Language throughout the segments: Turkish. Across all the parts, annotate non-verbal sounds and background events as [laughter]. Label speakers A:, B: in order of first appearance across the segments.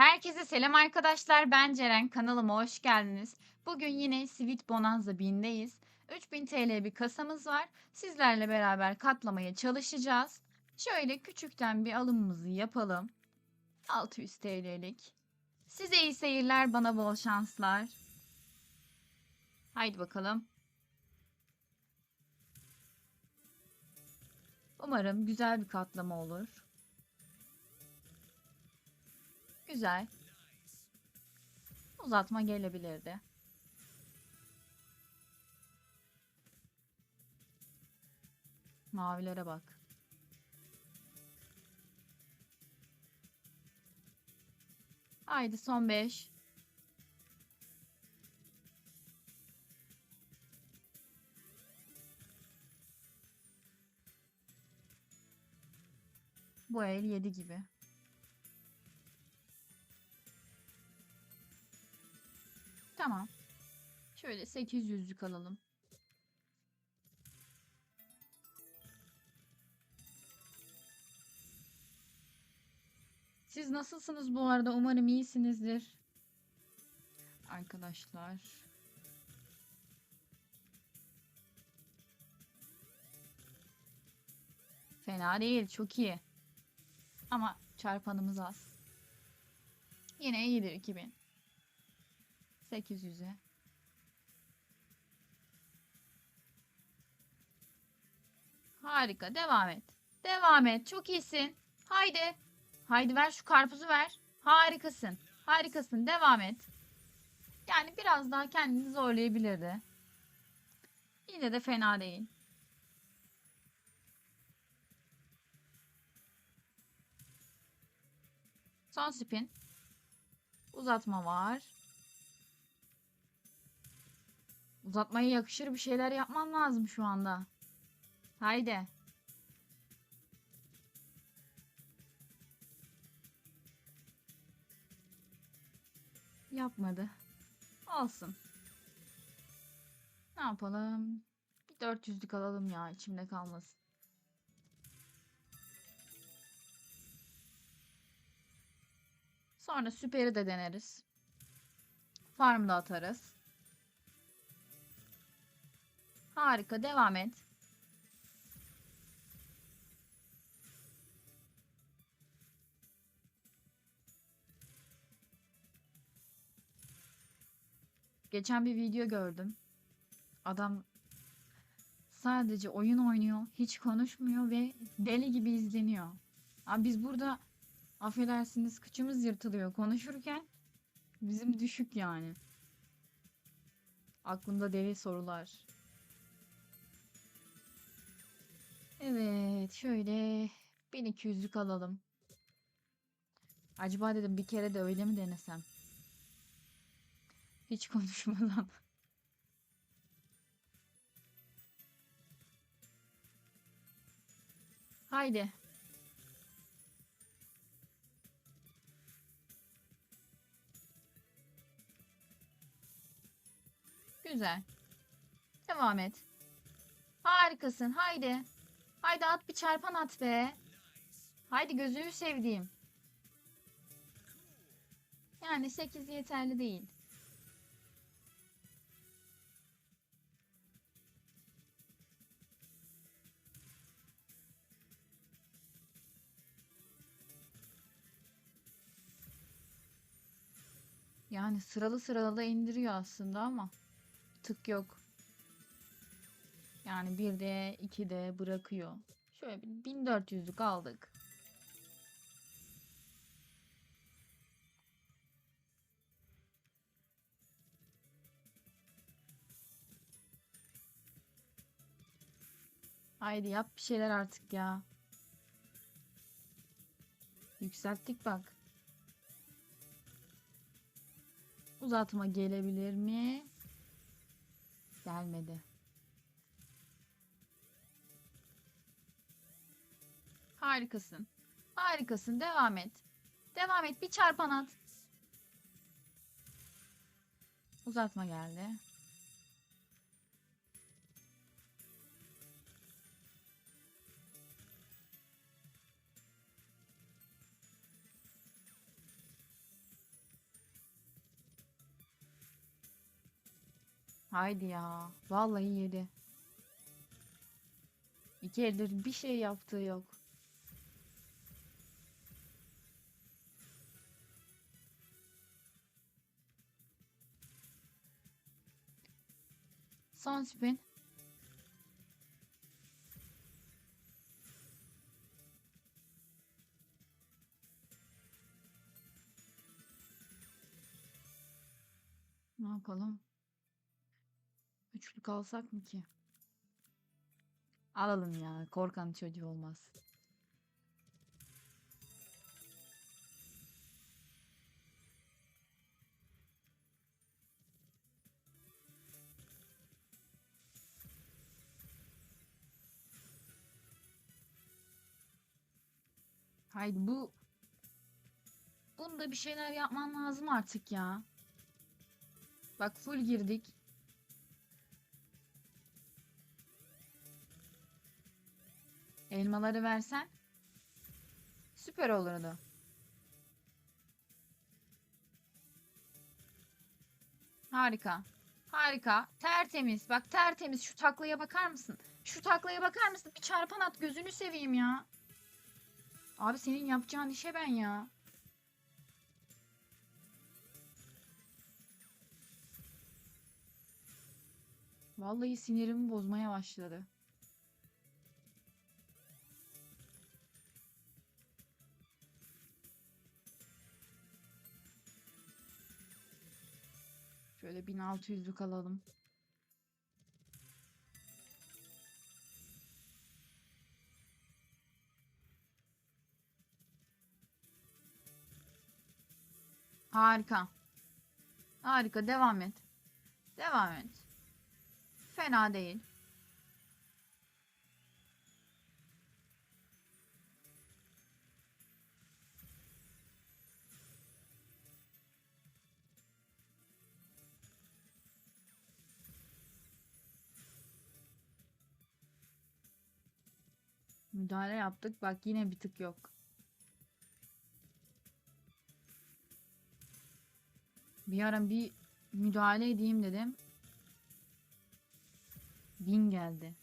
A: Herkese selam arkadaşlar. Ben Ceren. Kanalıma hoş geldiniz. Bugün yine Sweet Bonanza 1000'deyiz. 3000 TL bir kasamız var. Sizlerle beraber katlamaya çalışacağız. Şöyle küçükten bir alımımızı yapalım. 600 TL'lik. Size iyi seyirler, bana bol şanslar. Haydi bakalım. Umarım güzel bir katlama olur. Güzel. Uzatma gelebilirdi. Mavilere bak. Haydi son 5. Bu el 7 gibi. Tamam. Şöyle 800'lük alalım. Siz nasılsınız bu arada? Umarım iyisinizdir. Arkadaşlar. Fena değil, çok iyi. Ama çarpanımız az. Yine iyidir 2000. 800'e. Harika. Devam et. Devam et. Çok iyisin. Haydi. Haydi ver şu karpuzu ver. Harikasın. Harikasın. Devam et. Yani biraz daha kendini zorlayabilirdi. Yine de fena değil. Son spin. Uzatma var. Uzatmaya yakışır bir şeyler yapman lazım şu anda. Haydi. Yapmadı. Olsun. Ne yapalım? Bir 400'lük alalım ya içimde kalmasın. Sonra süperi de deneriz. Farm da atarız. Harika devam et. Geçen bir video gördüm. Adam sadece oyun oynuyor, hiç konuşmuyor ve deli gibi izleniyor. Abi biz burada affedersiniz kıçımız yırtılıyor konuşurken bizim düşük yani. Aklımda deli sorular. Evet, şöyle 1200'lük alalım. Acaba dedim bir kere de öyle mi denesem? Hiç [laughs] konuşmadan. Haydi. Güzel. Devam et. Harikasın. Haydi. Haydi at bir çarpan at be. Haydi gözünü sevdiğim. Yani 8 yeterli değil. Yani sıralı sıralı indiriyor aslında ama tık yok. Yani bir de iki de bırakıyor. Şöyle bir 1400'lük aldık. Haydi yap bir şeyler artık ya. Yükselttik bak. Uzatma gelebilir mi? Gelmedi. Harikasın. Harikasın. Devam et. Devam et. Bir çarpan at. Uzatma geldi. Haydi ya. Vallahi yedi. İki eldir bir şey yaptığı yok. Son spin. Ne yapalım? Üçlük alsak mı ki? Alalım ya. Korkan çocuğu olmaz. Haydi bu bunda bir şeyler yapman lazım artık ya. Bak full girdik. Elmaları versen süper olurdu. Harika. Harika. Tertemiz. Bak tertemiz. Şu taklaya bakar mısın? Şu taklaya bakar mısın? Bir çarpan at gözünü seveyim ya. Abi senin yapacağın işe ben ya. Vallahi sinirimi bozmaya başladı. Şöyle 1600'lük alalım. Harika. Harika. Devam et. Devam et. Fena değil. Müdahale yaptık. Bak yine bir tık yok. Bir ara bir müdahale edeyim dedim. Bin geldi.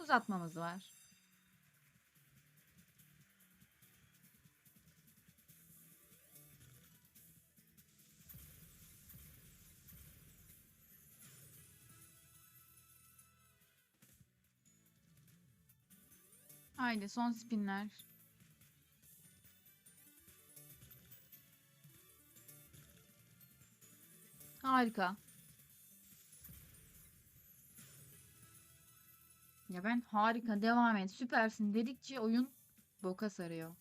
A: Uzatmamız var. Haydi son spinler. Harika. Ya ben harika devam et süpersin dedikçe oyun boka sarıyor.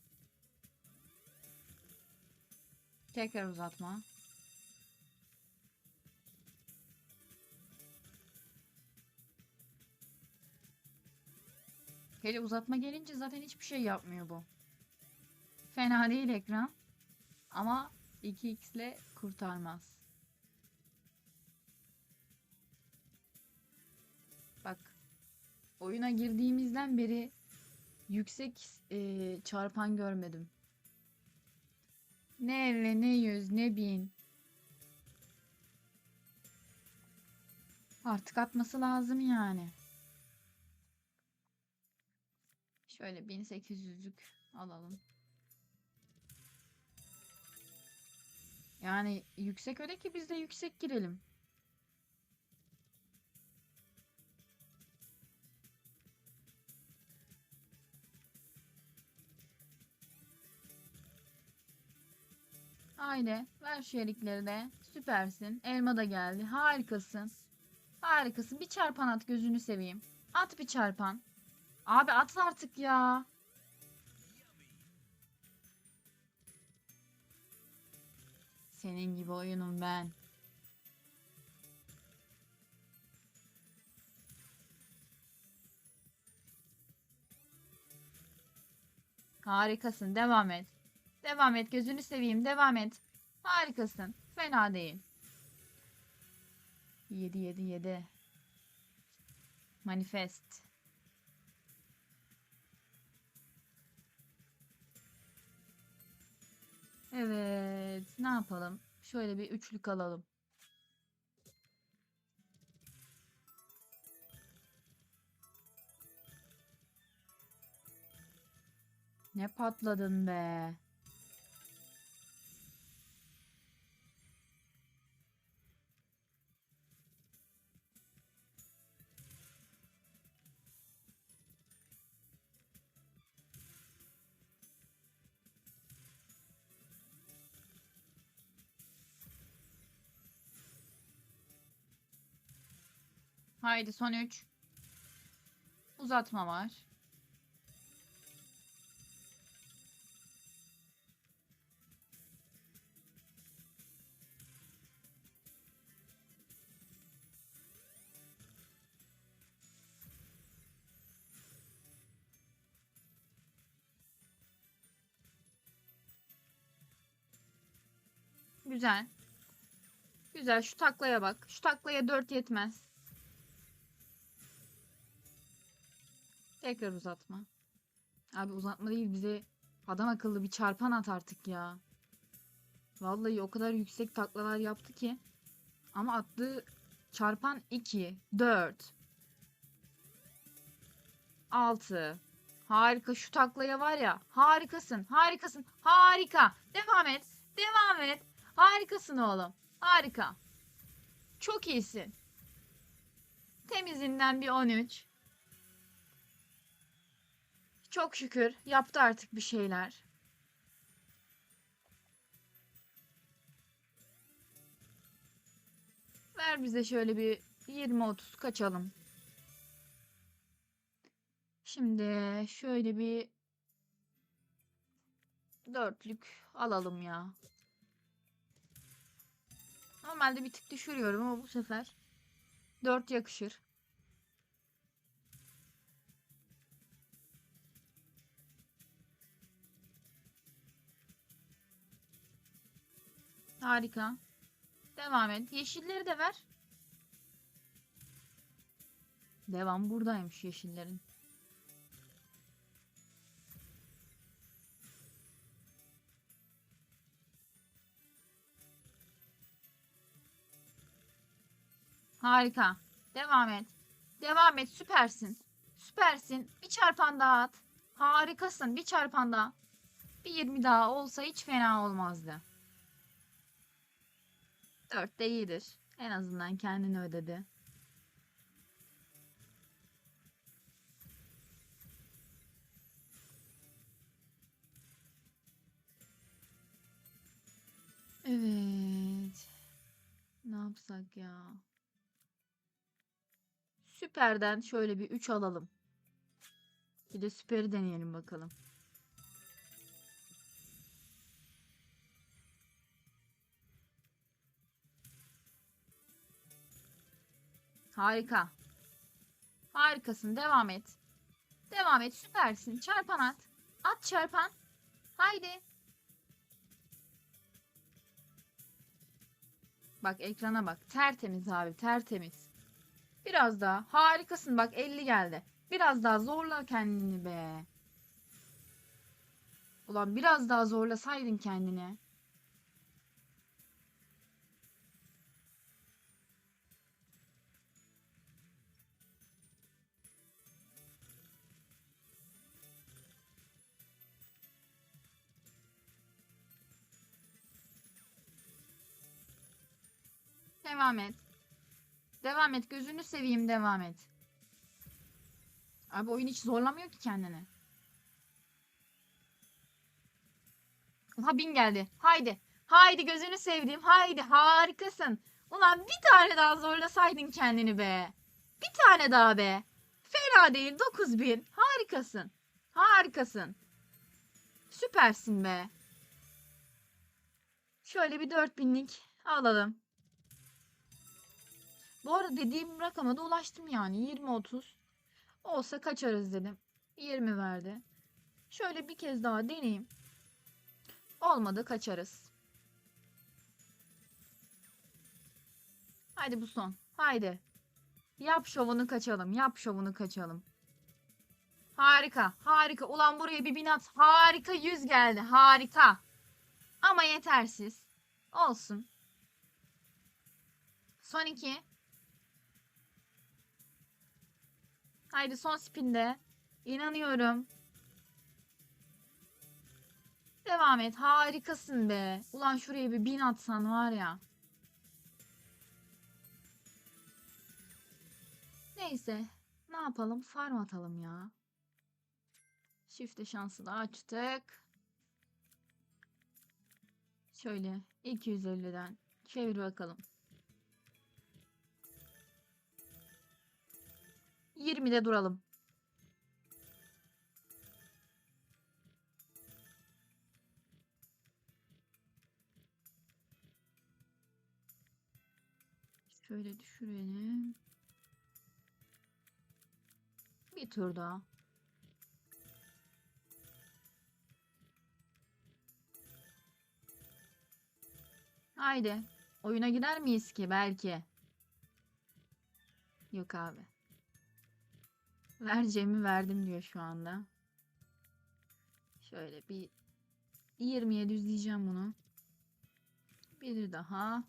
A: Tekrar uzatma. Hele uzatma gelince zaten hiçbir şey yapmıyor bu. Fena değil ekran. Ama 2x ile kurtarmaz. Oyuna girdiğimizden beri yüksek eee, çarpan görmedim. Ne elle ne yüz ne bin. Artık atması lazım yani. Şöyle 1800'lük alalım. Yani yüksek öyle ki biz de yüksek girelim. Haydi ver şu erikleri de. Süpersin. Elma da geldi. Harikasın. Harikasın. Bir çarpan at gözünü seveyim. At bir çarpan. Abi at artık ya. Senin gibi oyunum ben. Harikasın. Devam et. Devam et. Gözünü seveyim. Devam et. Harikasın. Fena değil. 7 7 7. Manifest. Evet. Ne yapalım? Şöyle bir üçlük alalım. Ne patladın be. Haydi son 3. Uzatma var. Güzel. Güzel. Şu taklaya bak. Şu taklaya 4 yetmez. Tekrar uzatma. Abi uzatma değil bize adam akıllı bir çarpan at artık ya. Vallahi o kadar yüksek taklalar yaptı ki. Ama attığı çarpan 2, 4, 6. Harika şu taklaya var ya. Harikasın, harikasın, harika. Devam et, devam et. Harikasın oğlum. Harika. Çok iyisin. Temizinden bir 13. Çok şükür yaptı artık bir şeyler. Ver bize şöyle bir 20-30 kaçalım. Şimdi şöyle bir dörtlük alalım ya. Normalde bir tık düşürüyorum ama bu sefer 4 yakışır. Harika. Devam et. Yeşilleri de ver. Devam buradaymış yeşillerin. Harika. Devam et. Devam et. Süpersin. Süpersin. Bir çarpan daha at. Harikasın. Bir çarpan daha. Bir 20 daha olsa hiç fena olmazdı. 4 de iyidir. En azından kendini ödedi. Evet. Ne yapsak ya? Süperden şöyle bir 3 alalım. Bir de süperi deneyelim bakalım. Harika. Harikasın. Devam et. Devam et. Süpersin. Çarpan at. At çarpan. Haydi. Bak ekrana bak. Tertemiz abi. Tertemiz. Biraz daha. Harikasın. Bak 50 geldi. Biraz daha zorla kendini be. Ulan biraz daha zorlasaydın kendini. Devam et. Devam et. Gözünü seveyim devam et. Abi oyun hiç zorlamıyor ki kendini. Aha bin geldi. Haydi. Haydi gözünü sevdiğim. Haydi harikasın. Ulan bir tane daha zorlasaydın kendini be. Bir tane daha be. Fena değil 9000. Harikasın. Harikasın. Süpersin be. Şöyle bir 4000'lik alalım. Bu arada dediğim rakama da ulaştım yani 20-30. Olsa kaçarız dedim. 20 verdi. Şöyle bir kez daha deneyeyim. Olmadı kaçarız. Haydi bu son. Haydi. Yap şovunu kaçalım. Yap şovunu kaçalım. Harika. Harika. Ulan buraya bir binat. Harika 100 geldi. Harika. Ama yetersiz. Olsun. Son iki. Haydi son spinde. İnanıyorum. Devam et. Harikasın be. Ulan şuraya bir bin atsan var ya. Neyse. Ne yapalım? Farm atalım ya. Çifte şansı da açtık. Şöyle 250'den çevir bakalım. 20'de duralım. Şöyle düşürelim. Bir tur daha. Haydi. Oyuna gider miyiz ki belki? Yok abi. Vereceğimi verdim diyor şu anda. Şöyle bir 20'ye düzleyeceğim bunu. Bir daha.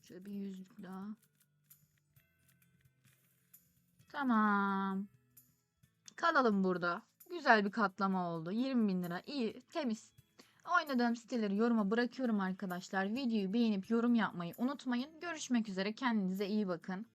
A: Şöyle bir yüzlük daha. Tamam. Kalalım burada. Güzel bir katlama oldu. 20 bin lira. İyi, temiz. Oynadığım siteleri yoruma bırakıyorum arkadaşlar. Videoyu beğenip yorum yapmayı unutmayın. Görüşmek üzere. Kendinize iyi bakın.